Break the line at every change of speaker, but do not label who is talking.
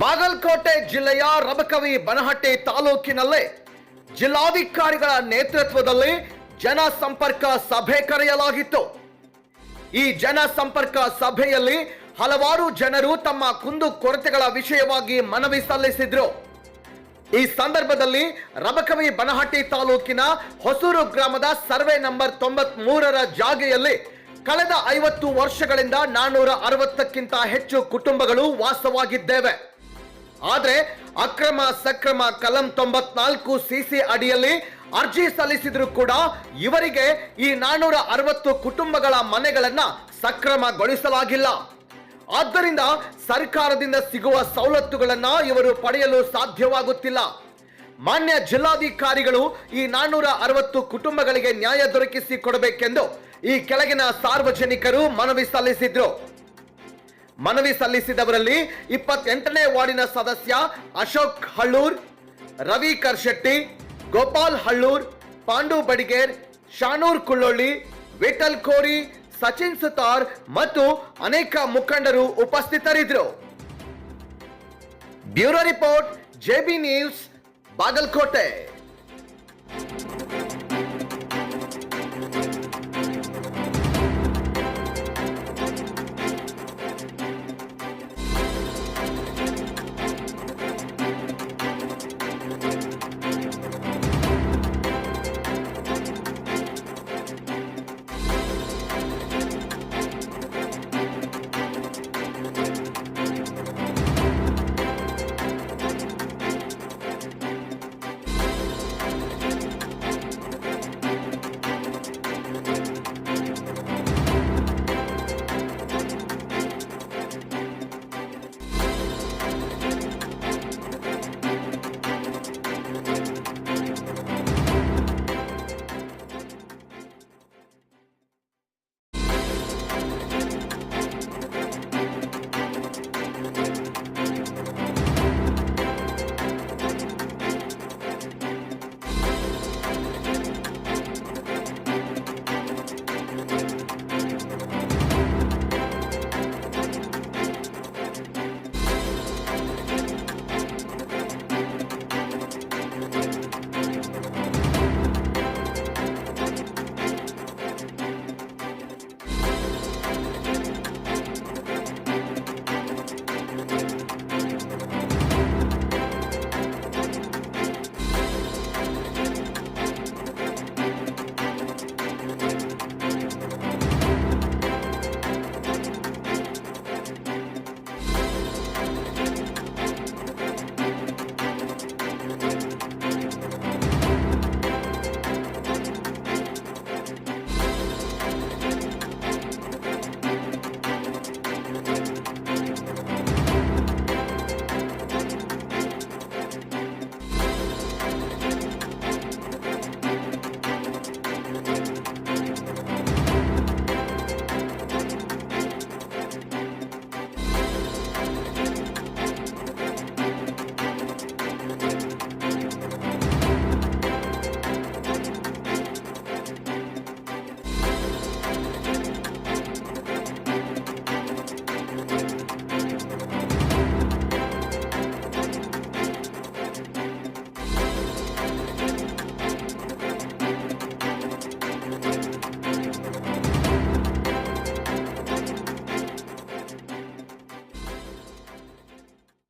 ಬಾಗಲಕೋಟೆ ಜಿಲ್ಲೆಯ ರಬಕವಿ ಬನಹಟ್ಟಿ ತಾಲೂಕಿನಲ್ಲೇ ಜಿಲ್ಲಾಧಿಕಾರಿಗಳ ನೇತೃತ್ವದಲ್ಲಿ ಜನ ಸಂಪರ್ಕ ಸಭೆ ಕರೆಯಲಾಗಿತ್ತು. ಈ ಜನ ಸಂಪರ್ಕ ಸಭೆಯಲ್ಲಿ ಹಲವಾರು ಜನರು ತಮ್ಮ ಕುಂದು ಕೊರತೆಗಳ ವಿಷಯವಾಗಿ ಮನವಿ ಸಲ್ಲಿಸಿದ್ರು. ಈ ಸಂದರ್ಭದಲ್ಲಿ ರಬಕವಿ ಬನಹಟ್ಟಿ ತಾಲೂಕಿನ ಹೊಸೂರು ಗ್ರಾಮದ ಸರ್ವೆ ನಂಬರ್ ತೊಂಬತ್ ಮೂರರ ಜಾಗೆಯಲ್ಲಿ ಕಳೆದ ಐವತ್ತು ವರ್ಷಗಳಿಂದ ನಾನ್ನೂರ ಅರವತ್ತಕ್ಕಿಂತ ಹೆಚ್ಚು ಕುಟುಂಬಗಳು ವಾಸವಾಗಿದ್ದೇವೆ. ಆದ್ರೆ ಅಕ್ರಮ ಸಕ್ರಮ ಕಲಂ ತೊಂಬತ್ನಾಲ್ಕು ಸಿಸಿ ಅಡಿಯಲ್ಲಿ ಅರ್ಜಿ ಸಲ್ಲಿಸಿದ್ರು ಕೂಡ ಇವರಿಗೆ ಈ ನಾನ್ನೂರ ಅರವತ್ತು ಕುಟುಂಬಗಳ ಮನೆಗಳನ್ನ ಸಕ್ರಮಗೊಳಿಸಲಾಗಿಲ್ಲ. ಆದ್ದರಿಂದ ಸರ್ಕಾರದಿಂದ ಸಿಗುವ ಸವಲತ್ತುಗಳನ್ನ ಇವರು ಪಡೆಯಲು ಸಾಧ್ಯವಾಗುತ್ತಿಲ್ಲ. ಮಾನ್ಯ ಜಿಲ್ಲಾಧಿಕಾರಿಗಳು ಈ ನಾನ್ನೂರ ಅರವತ್ತು ಕುಟುಂಬಗಳಿಗೆ ನ್ಯಾಯ ದೊರಕಿಸಿ ಕೊಡಬೇಕೆಂದು ಈ ಕೆಳಗಿನ ಸಾರ್ವಜನಿಕರು ಮನವಿ ಸಲ್ಲಿಸಿದ್ರು. ಮನವಿ ಸಲ್ಲಿಸಿದವರಲ್ಲಿ ಇಪ್ಪತ್ತೆಂಟನೇ ವಾರ್ಡಿನ ಸದಸ್ಯ ಅಶೋಕ್ ಹಳ್ಳೂರ್ ರವಿ ಕರ್ಶೆಟ್ಟಿ ಗೋಪಾಲ್ ಹಳ್ಳೂರ್, ಪಾಂಡು ಬಡಿಗೇರ್, ಶಾನೂರ್ ಕುಳ್ಳೊಳ್ಳಿ, ವಿಠಲ್ ಕೋರಿ, ಸಚಿನ್ ಸುತಾರ್ ಮತ್ತು ಅನೇಕ ಮುಖಂಡರು ಉಪಸ್ಥಿತರಿದ್ದರು. Bureau report JB news, Bagalkote.